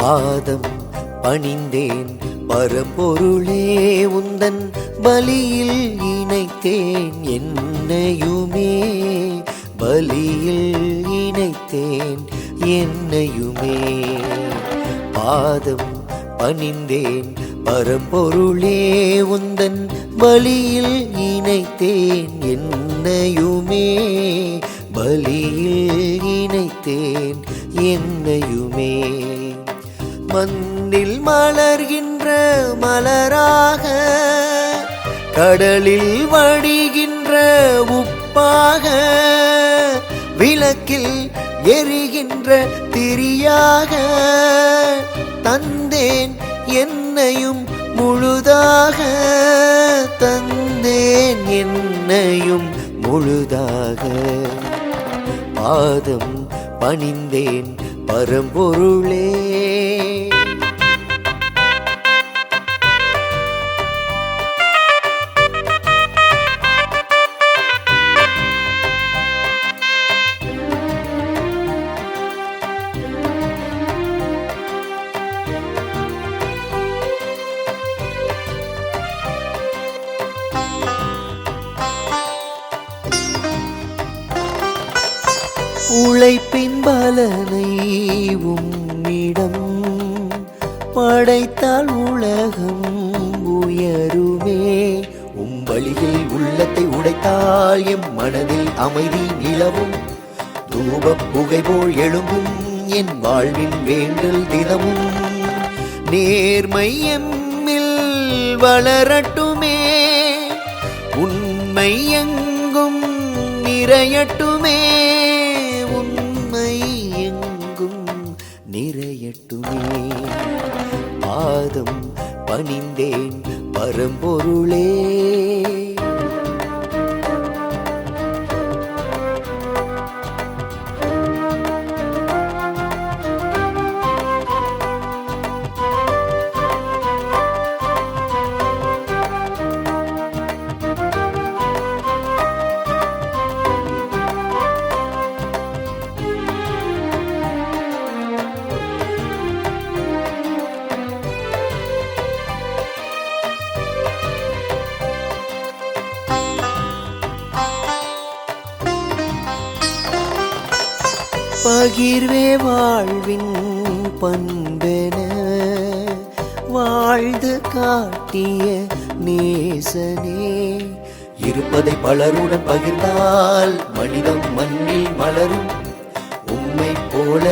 பாதம் பணிந்தேன். பரம்பொருளே உந்தன் பலியில் இணைத்தேன். என்னையுமே பலியில் இணைத்தேன். என்னையுமே பாதம் பணிந்தேன். பரம்பொருளே உந்தன் பலியில் இணைத்தேன். என்னையுமே பலியில் இணைத்தேன். என்னையுமே மண்ணில் மலர்கின்ற மலராக கடலில் வடிகின்ற உப்பாக விளக்கில் எரிகின்ற திரியாக தந்தேன் என்னையும் முழுதாக தந்தேன் என்னையும் முழுதாக. பாதம் பணிந்தேன் பரம்பொருளே உழைப்பின் பலனை உம்மிடம் படைத்தால் உலகம் உயருமே. உம்பழியில் உள்ளத்தை உடைத்தால் எம் மனதில் அமைதி நிலவும். தூப புகை போல் எழும்பும் என் வாழ்வின் வேண்டல் தினமும். நேர்மை எம்மில் வளரட்டுமே. உண்மை எங்கும் நிறையட்டுமே. பணிந்தேன் பரம்பொருளே. பகிர்வே வாழ்வின் பண்பென வாழ்ந்து காட்டிய நேசனே. இருப்பதை பலருடன் பகிர்ந்தால் மனிதம் மண்ணில் மலரும். உம்மை போல